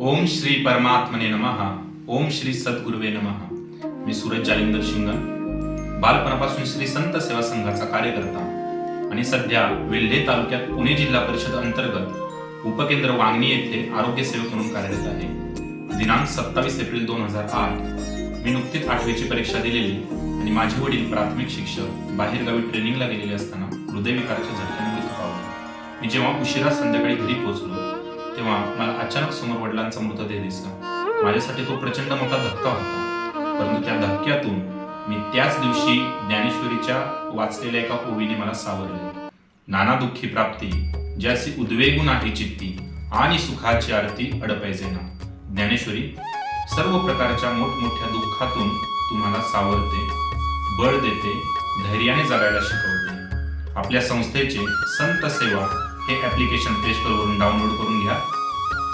ओम श्री परमात्मने नमहा ओम श्री सद्गुरुवे नमहा मी सूरज जालिंदर शिंगण बालपणापासून श्री संत सेवा संघाचा कार्यकर्ता. आणि सध्या वेल्हे तालुक्यात पुणे जिल्हा परिषद अंतर्गत उपकेंद्र वांगणी येथे आरोग्य सेवक म्हणून कार्यरत आहे. दिनांक सत्तावीस एप्रिल दोन हजार आठ मी नुकतीच आठवीची परीक्षा दिलेली आणि माझे वडील प्राथमिक शिक्षक बाहेरगावी ट्रेनिंगला गेलेले असताना हृदयविकाराच्या झटक्याने मृत्यू पावले मी जेव्हा उशिरा संध्याकाळी घरी पोहोचलो तेव्हा मला अचानक समोर वडिलांचा मृतदेह दिसला. माझ्यासाठी तो प्रचंड मोठा धक्का होता. परंतु त्या धक्क्यातून मी त्याच दिवशी ज्ञानेश्वरीच्या वाचलेल्या एका ओवीने मला सावरले. नाना दुःखी प्राप्ती ज्याची उद्वेगून आहे चित्ती आणि सुखाची आरती अडपायचे ना ज्ञानेश्वरी सर्व प्रकारच्या मोठमोठ्या दुःखातून तुम्हाला सावरते बळ देते धैर्याने जगायला शिकवते. आपल्या संस्थेचे संत सेवा हे ॲप्लिकेशन प्ले स्टोरवरून डाउनलोड करून घ्या.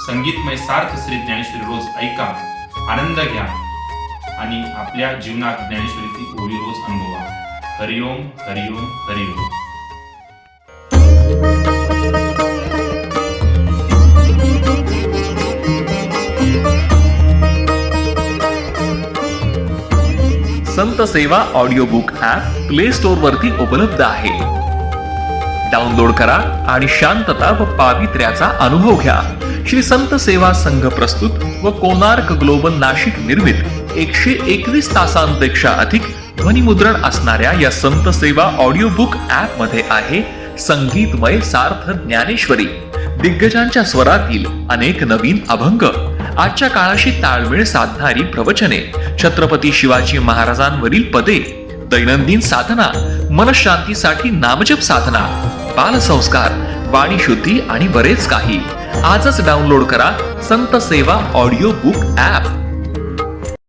संगीतमय सार्थ श्री ज्ञानेश्वरी रोज ऐका आनंद घ्या आणि आपल्या जीवनात ज्ञानेश्वरीची ओळी रोज अनुभवा. हरिओम हरिओम हरिओम संत सेवा audio book app play store वरती उपलब्ध आहे. डाउनलोड करा आणि शांतता व पावित्र्याचा अनुभव घ्या. श्री संत सेवा संघ प्रस्तुत व कोणार्क ग्लोबल नाशिक निर्मित एकशे एकवीस तासांपेक्षा अधिक ध्वनिमुद्रण असणाऱ्या या संत सेवा ऑडिओ बुक ऍपमध्ये आहे संगीतमय सार्थ ज्ञानेश्वरी. दिग्गजांच्या स्वरातील अनेक नवीन अभंग आजच्या काळाशी ताळमेळ साधणारी प्रवचने छत्रपती शिवाजी महाराजांवरील पदे दैनंदिन साधना मनशांतीसाठी नामजप साधना बालसंस्कार वाणी शुद्धी आणि बरेच काही. आजच डाउनलोड करा संत सेवा ऑडिओ बुक ऍप